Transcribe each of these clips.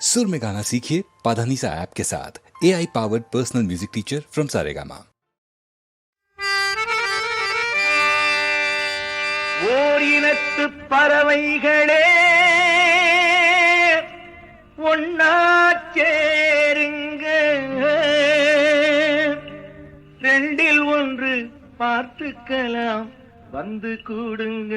सुर में गाना सीखिए पाधानीसा ऐप के साथ A I powered personal music teacher from Saregama ஓர் இனத்து பறவைகளே ஒன்னா சேருங்க ரெண்டில் ஒன்று பார்த்துக்கலாம் வந்து கூடுங்க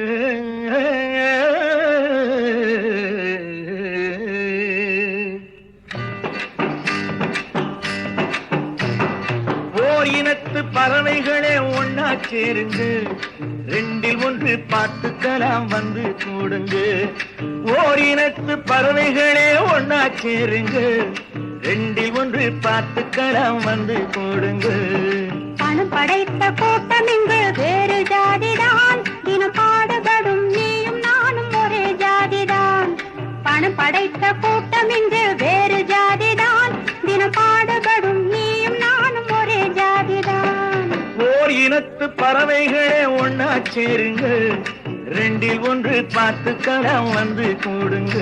இனத்து பறவைகளே ஒன்னா சேருங்க ரெண்டில் ஒன்று பார்த்துக்கலாம் வந்து கூடுங்க. ஓர் இனத்து பறவைகளே ஒன்னா சேருங்க ரெண்டில் ஒன்று பார்த்துக்கலாம் வந்து கூடுங்க. பணம் படைத்த கூட்டம் இங்கு வேறு ஜாதிதான். தினம் பாடுபடும் நீயும் நானும் ஒரே ஜாதிதான். பணம் படைத்த கூட்டம் இங்கு இனத்து பறவைகளே ஒன்னா சேருங்க. ரெண்டில் ஒன்று பார்த்துக்கலாம் வந்து கூடுங்க.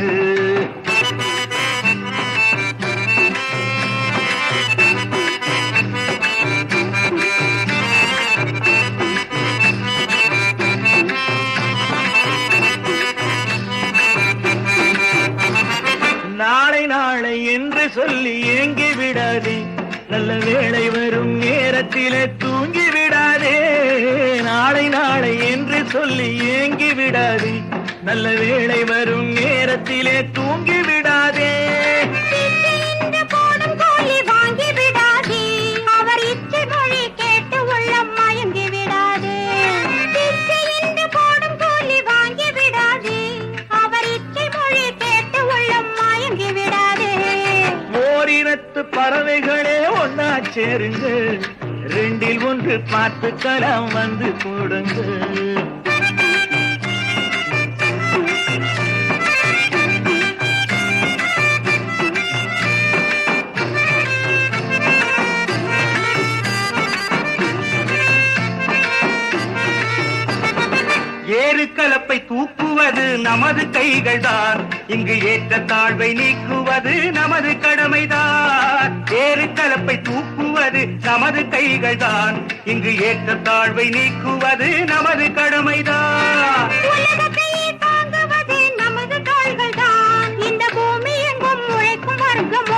நாளை நாளை என்று சொல்லி ஏங்கி விடாதே. நல்ல வேளை வரும் நேரத்திலே தூங்கி நாளை நாளை என்று சொல்லி ஏங்கி விடாதே. நல்ல வேளை வரும் நேரத்திலே தூங்கி விடாதே. பறவைகளே ஒன்னா சேருங்க ரெண்டில் ஒன்று பார்த்து பார்த்துக்கலாம் வந்து கூடுங்க ஏறு கலப்பை தூக்குவது நமது கைகள் தான் இங்கு ஏற்ற தாழ்வை நீக்குவது நமது கடமைதான். ஏறு கலப்பை தூக்கு தூக்குவது நமது கைகள் தான் இங்கு ஏற்ற தாழ்வை நீக்குவது நமது கடமைதான். உலகத்தையே தாங்குவது நமது தோள்கள்தான். இந்த பூமி எங்கும் உழைக்கும் வர்க்கம்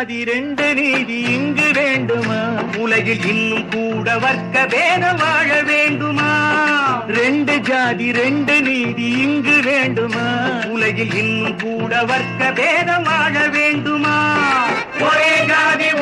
ஜாதி ரெண்டு நீதி இங்கு வேண்டுமா? உலகில் இன்னும் கூட வர்க்க பேத வாழ வேண்டுமா? ரெண்டு ஜாதி ரெண்டு நீதி இங்கு வேண்டுமா? உலகில் இன்னும் கூட வர்க்க பேத வாழ வேண்டுமா? ஒரே ஜாதி